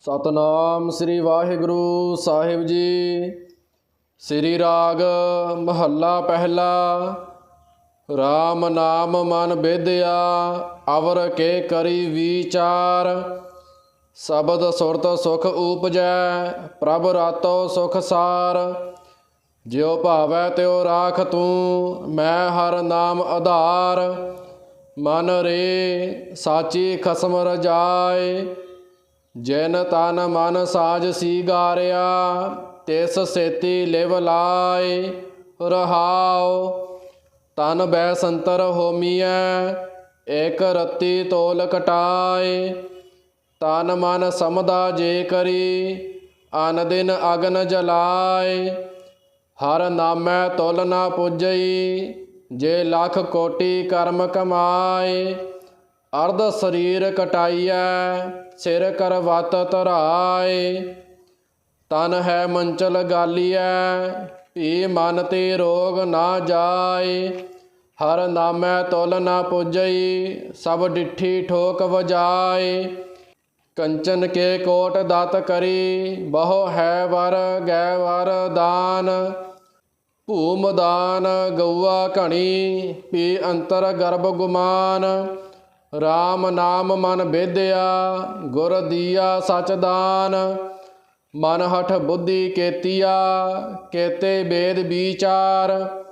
ਸਤਨਾਮ ਸ੍ਰੀ ਵਾਹਿਗੁਰੂ ਸਾਹਿਬ ਜੀ। ਸ੍ਰੀ ਰਾਗ ਮਹੱਲਾ ਪਹਿਲਾ। RAM ਨਾਮ ਮਨ ਬੇਦਿਆ, ਅਵਰ ਕੇ ਕਰੀ ਵਿਚਾਰ। ਸ਼ਬਦ ਸੁਰਤ ਸੁਖ ਉਪਜੈ, ਪ੍ਰਭ ਰਾਤੋ ਸੁਖ ਸਾਰ। ਜਿਉ ਭਾਵੈ ਤਿਉ ਰਾਖ ਤੂੰ, ਮੈਂ ਹਰ ਨਾਮ ਆਧਾਰ। ਮਨ ਰੇ, ਸਾਚੀ ਖਸਮ ਰਜਾਏ। ਜਿਨ ਤਨ ਮਨ ਸਾਜ ਸੀਗਾਰਿਆ, ਤਿਸ ਸੇਤੀ ਲਿਵ ਲਾਏ ਰਹਾਉ। ਤਨ ਬੈ ਸੰਤਰ ਹੋਮੀਐ, ਏਕ ਰਤੀ ਤੋਲ ਕਟਾਏ ਤਨ ਮਨ ਸਮਦਾ ਜੇ ਕਰੀ, ਅਨ ਦਿਨ ਅਗਨ ਜਲਾਏ ਹਰ ਨਾਮੈ ਤੁਲ ਨਾ ਪੁੱਜਈ, ਜੇ ਲੱਖ ਕੋਟੀ ਕਰਮ ਕਮਾਏ ਅਰਧ ਸਰੀਰ ਕਟਾਈਐ ਸਿਰ ਕਰਵਤ ਧਰਾਏ, ਤਨ ਹੈ ਮੰਚਲ ਗਾਲੀਐ, ਭੀ ਮਨ ਤੇ ਰੋਗ ਨਾ ਜਾਏ। ਹਰ ਨਾਮੈ ਤੁਲ ਨਾ ਪੁੱਜਈ, ਸਭ ਡਿਠੀ ਠੋਕ ਵਜਾਏ। ਕੰਚਨ ਕੇ ਕੋਟ ਦਾਤ ਕਰੀ, ਬਹੁ ਹੈ ਵਰ ਗੈ ਵਰ ਦਾਨ। ਭੂਮ ਦਾਨ ਗਊਆ ਘਣੀ ਪੀ ਅੰਤਰ ਗਰਭ ਗੁਮਾਨ। RAM ਨਾਮ ਮਨ ਬੇਦਿਆ, ਗੁਰ ਦੀਆ ਸਚ ਦਾਨ। ਮਨ ਹਠ ਬੁੱਧੀ ਕੇਤੀਆ, ਕੇਤੇ ਬੇਦ ਵਿਚਾਰ।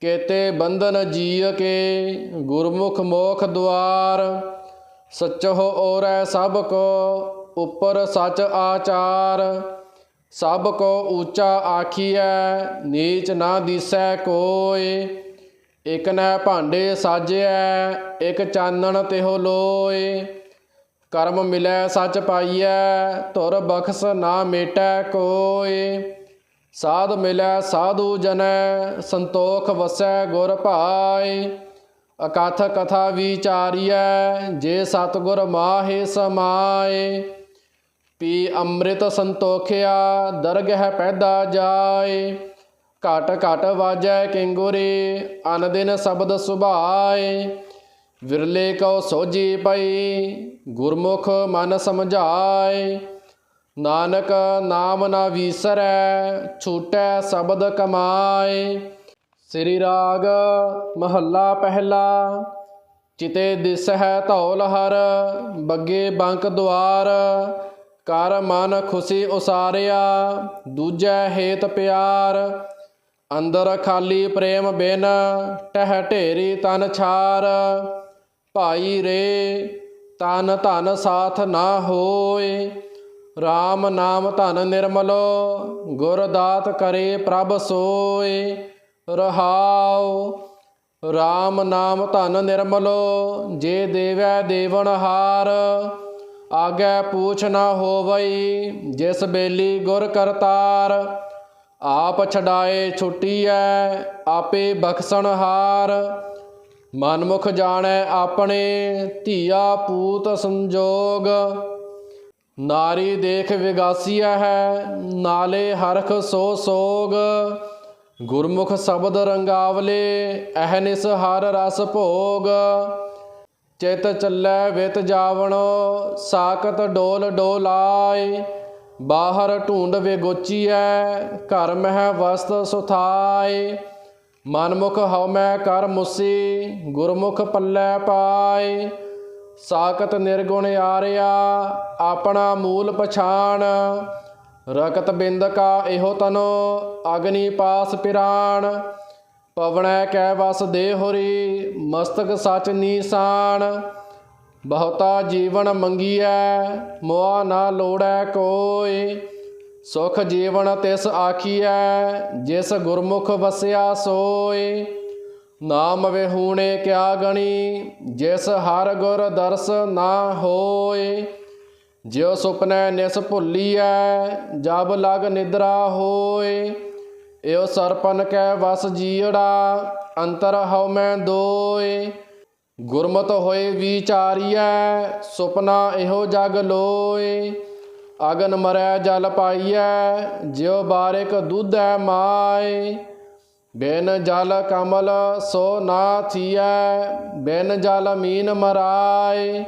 ਕੇਤੇ ਬੰਧਨ ਜੀਵ ਕੇ, ਗੁਰਮੁਖ ਮੋਖ ਦੁਆਰ। ਸਚਹੁ ਔਰੈ ਸਭ ਕੋ, ਉਪਰ ਸਚ ਆਚਾਰ। ਸਭ ਕੋ ਊਚਾ ਆਖੀਐ, ਨੀਚ ਨਾ ਦਿਸੈ ਕੋਇ ਇਕ ਨੈ ਭਾਂਡੇ ਸਾਜਿਐ, ਇਕ ਚਾਨਣ ਤਿਹੁ ਲੋਏ। ਕਰਮ ਮਿਲੈ ਸੱਚ ਪਾਈਐ, ਧੁਰ ਬਖਸ ਨਾ ਮੇਟੈ ਕੋਇ ਸਾਧ ਮਿਲੈ ਸਾਧੂ ਜਨੈ, ਸੰਤੋਖ ਵਸੈ ਗੁਰ ਭਾਏ। ਅਕਥ ਕਥਾ ਵਿਚਾਰੀਐ, ਜੇ ਸਤਗੁਰ ਮਾਹੇ ਸਮਾਏ। ਪੀ ਅੰਮ੍ਰਿਤ ਸੰਤੋਖਿਆ, ਦਰਗਹਿ ਪੈਦਾ ਜਾਏ। ਘਟ ਘਟ ਵਾਜੈ ਕਿੰਗੁਰੇ, ਅਨਦਿਨ ਸ਼ਬਦ ਸੁਭਾਏ, ਵਿਰਲੇ ਕਉ ਸੋਜੀ ਪਈ, ਗੁਰਮੁਖ ਮਨ ਸਮਝਾਏ। ਨਾਨਕ ਨਾਮ ਨਾ ਵੀਸਰੈ, ਛੂਟੈ ਸ਼ਬਦ ਕਮਾਏ। ਸ੍ਰੀ ਰਾਗ ਮਹੱਲਾ ਪਹਿਲਾ, ਚਿਤੇ ਦਿਸ ਹੈ ਧੌਲ ਹਰ, ਬੱਗੇ ਬੰਕ ਦੁਆਰ। ਕਰ ਮਨ ਖੁਸ਼ੀ ਉਸਾਰਿਆ, ਦੂਜਾ ਹੇਤ ਪਿਆਰ। ਅੰਦਰ ਖਾਲੀ ਪ੍ਰੇਮ ਬਿਨ ਟਹਿ ਢੇਰੀ ਤਨ ਛਾਰ। ਭਾਈ ਰੇ ਤਨ ਧਨ ਸਾਥ ਨਾ ਹੋਏ। RAM ਨਾਮ ਧਨ ਨਿਰਮਲੋ ਗੁਰ ਦਾਤ ਕਰੇ ਪ੍ਰਭ ਸੋਏ। ਰਹਾਉ RAM ਨਾਮ ਧਨ ਨਿਰਮਲੋ, ਜੇ ਦੇਵੈ ਦੇਵਨ ਹਾਰ। ਆਗੇ ਪੂਛ ਨਾ ਹੋਵਈ, ਜਿਸ ਬੇਲੀ ਗੁਰ ਕਰਤਾਰ। ਆਪ ਛਡਾਏ ਛੁੱਟੀਐ, ਆਪੇ ਬਖਸ਼ਣ ਹਾਰ। ਮਨਮੁਖ ਜਾਣੈ ਆਪਣੇ, ਧੀਆ ਪੂਤ ਸੰਜੋਗ। ਨਾਰੀ ਦੇਖ ਵਿਗਾਸੀਆ ਹੈ, ਨਾਲੇ ਹਰਖ ਸੋ ਸੋਗ। ਗੁਰਮੁਖ ਸ਼ਬਦ ਰੰਗਾਵਲੇ, ਅਹਨਿਸ ਹਰ ਰਸ ਭੋਗ। ਚਿਤ ਚੱਲੈ ਵਿਤ ਜਾਵਣੋ ਸਾਕਤ ਡੋਲ ਡੋਲਾਏ। ਬਾਹਰ ਢੂੰਡ ਵੇਗੋਚੀਐ ਘਰ ਮਹਿ ਵਸਤ ਸੁਥਾਏ। ਮਨਮੁਖ ਹਉ ਮੈਂ ਕਰ ਮੁਸੀ, ਗੁਰਮੁਖ ਪੱਲੇ ਪਾਏ। ਸਾਕਤ ਨਿਰਗੁਣ ਆਰਿਆ, ਆਪਣਾ ਮੂਲ ਪਛਾਣ। ਰਕਤ ਬਿੰਦ ਕਾ ਇਹੋ ਤਨੋ, ਅਗਨੀ ਪਾਸ ਪਿਰਾਣ। ਪਵਣੈ ਕੈ ਵਸ ਦੇਹੁਰੀ, ਮਸਤਕ ਸਚ ਨੀਸਾਨ ਬਹੁਤਾ ਜੀਵਨ ਮੰਗੀਐ, ਮੋਆ ਨਾ ਲੋੜੈ ਕੋਇ ਸੁਖ ਜੀਵਨ ਤਿਸ ਆਖੀਐ, ਜਿਸ ਗੁਰਮੁਖ ਵਸਿਆ ਸੋਏ। ਨਾਮ ਵਿਹੂਣੇ ਕਿਆ ਗਣੀ, ਜਿਸ ਹਰ ਗੁਰ ਦਰਸ ਨਾ ਹੋਏ। ਜਿਉ ਸੁਪਨੈ ਨਿਸ ਭੁੱਲੀਐ, ਜਬ ਲਗ ਨਿਦਰਾ ਹੋਏ। ਏਉ ਸਰਪਨ ਕੈ ਵਸ ਜੀੜਾ, ਅੰਤਰ ਹਉ ਮੈਂ ਦੋਏ। ਗੁਰਮਤ ਹੋਏ ਵਿਚਾਰੀਐ, ਸੁਪਨਾ ਇਹੋ ਜਗ ਲੋਏ। ਅਗਨ ਮਰੈ ਜਲ ਪਾਈਐ, ਜਿਉ ਬਾਰਿਕ ਦੁਧੈ ਮਾਏ। ਬਿਨ ਜਲ ਕਮਲ ਸੋ ਨਾ ਥੀਐ, ਬਿਨ ਜਲ ਮੀਨ ਮਰਾਏ।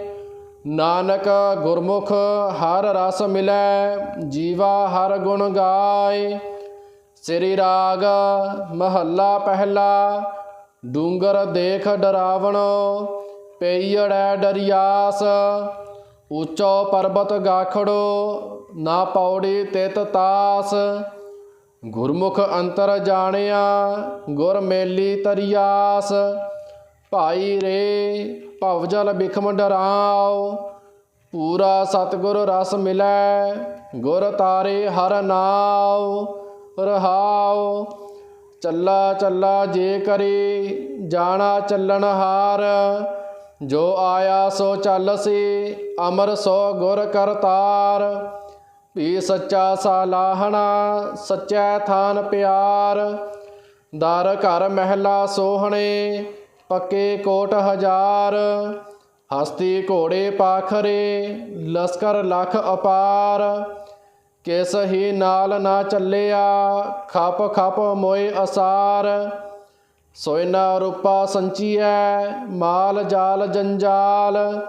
ਨਾਨਕ ਗੁਰਮੁਖ ਹਰ ਰਸ ਮਿਲੈ, ਜੀਵਾ ਹਰ ਗੁਣ ਗਾਏ। ਸ੍ਰੀ ਰਾਗ ਮਹੱਲਾ ਪਹਿਲਾ ਡੂੰਗਰ ਦੇਖ ਡਰਾਵਣੋ ਪਈੜੈ ਡਰਿਆਸ। ਉੱਚੋ ਪਰਬਤ ਗਾਖੜੋ, ਨਾ ਪੌੜੀ ਤਿਤ ਤਾਸ। ਗੁਰਮੁਖ ਅੰਤਰ ਜਾਣਿਆ, ਗੁਰ ਮੇਲੀ ਤਰਿਆਸ। ਭਾਈ ਰੇ, ਭਵਜਲ ਬਿਖਮ ਡਰਾਓ। ਪੂਰਾ ਸਤਿਗੁਰ ਰਸ ਮਿਲੈ, ਗੁਰ ਤਾਰੇ ਹਰ ਨਾਉ ਰਹਾਓ ਚੱਲਾ ਚੱਲਾ ਜੇ ਕਰੇ, ਜਾਣਾ ਚੱਲਣ ਹਾਰ। ਜੋ ਆਇਆ ਸੋ ਚੱਲ ਸੀ, ਅਮਰ ਸੋ ਗੁਰ ਕਰਤਾਰ ਵੀ ਸੱਚਾ ਸਾਲਾਹਣਾ, ਸੱਚਾ ਥਾਨ ਪਿਆਰ। ਦਰ ਘਰ ਮਹਿਲਾ ਸੋਹਣੇ, ਪੱਕੇ ਕੋਟ ਹਜ਼ਾਰ। ਹਸਤੀ ਘੋੜੇ ਪਾਖਰੇ, ਲਸਕਰ ਲੱਖ ਅਪਾਰ। ਕਿਸ ਹੀ ਨਾਲ ਨਾ ਚੱਲਿਆ, ਖਪ ਖਪ ਮੋਏ ਅਸਾਰ। ਸੋਇਨਾ ਰੂਪਾ ਸੰਚੀਐ, ਮਾਲ ਜਾਲ ਜੰਜਾਲ।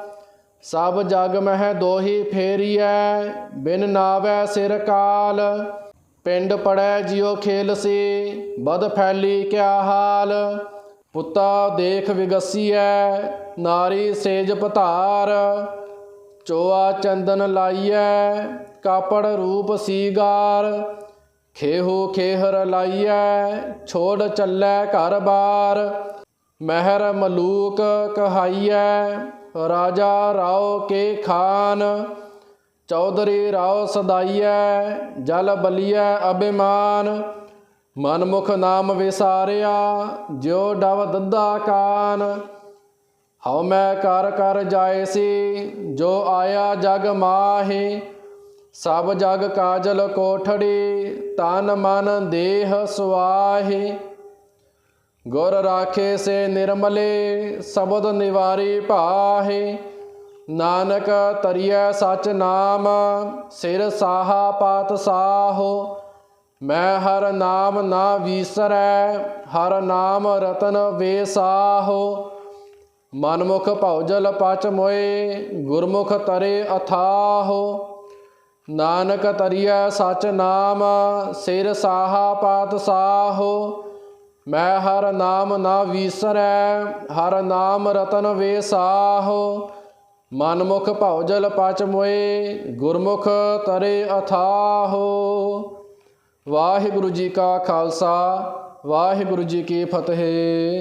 ਸਭ ਜਗ ਮਹਿ ਦੋਹੀ ਫੇਰੀਐ, ਬਿਨ ਨਾਵੈ ਸਿਰ ਕਾਲ। ਪਿੰਡ ਪੜੈ ਜਿਉ ਖੇਲ ਸੀ, ਬਦ ਫੈਲੀ ਕਿਆ ਹਾਲ। ਪੁੱਤਾ ਦੇਖ ਵਿਗਸੀਐ, ਨਾਰੀ ਸੇਜ ਪਤਾਰ ਚੋਆ ਚੰਦਨ ਲਾਈਐ, ਕਾਪੜ ਰੂਪ ਸੀਗਾਰ। ਖੇਹੂ ਖੇਹਰ ਲਾਈਐ, ਛੋੜ ਚੱਲੈ ਘਰ ਬਾਰ। ਮਹਿਰ ਮਲੂਕ ਕਹਾਈਐ, ਰਾਜਾ ਰਾਓ ਕੇ ਖਾਨ। ਚੌਧਰੀ ਰਾਓ ਸਦਾਈਐ, ਜਲ ਬਲੀਐ ਅਭਿਮਾਨ। ਮਨਮੁਖ ਨਾਮ ਵਿਸਾਰਿਆ, ਜਿਉ ਡਵ ਦੱਦਾ ਕਾਨ। ਹਉ ਮੈਂ ਕਰ ਕਰ ਜਾਏ ਸੀ, ਜੋ ਆਇਆ ਜਗ ਮਾਹੀ, ਸਭ ਜਗ ਕਾਜਲ ਕੋਠੜੀ, ਤਨ ਮਨ ਦੇਹ ਸੁਆਹੇ। ਗੁਰ ਰਾਖੇ ਸੇ ਨਿਰਮਲੇ, ਸ਼ਬਦ ਨਿਵਾਰੀ ਭਾਹੇ। ਨਾਨਕ ਤਰੀਐ ਸਚ ਨਾਮ, ਸਿਰ ਸਾਹਾ ਪਾਤ ਸਾਹੋ। ਮੈਂ ਹਰ ਨਾਮ ਨਾ ਵੀਸਰੈ, ਹਰ ਨਾਮ ਰਤਨ ਵੇਸਾਹੋ ਮਨਮੁਖ ਭਉਜਲ ਪਚ ਮੋਏ, ਗੁਰਮੁਖ ਤਰੇ ਅਥਾਹੋ। ਨਾਨਕ ਤਰੀਐ ਸਚ ਨਾਮ, ਸਿਰ ਸਾਹਾ ਪਾਤ ਸਾਹੋ। ਮੈਂ ਹਰ ਨਾਮ ਨਾ ਵੀਸਰੈ, ਹਰ ਨਾਮ ਰਤਨ ਵੇਸਾਹੋ ਮਨਮੁਖ ਭਉਜਲ ਪਚ ਮੋਏ, ਗੁਰਮੁਖ ਤਰੇ ਅਥਾਹੋ। ਵਾਹਿਗੁਰੂ ਜੀ ਕਾ ਖਾਲਸਾ, ਵਾਹਿਗੁਰੂ ਜੀ ਕੀ ਫਤਿਹ।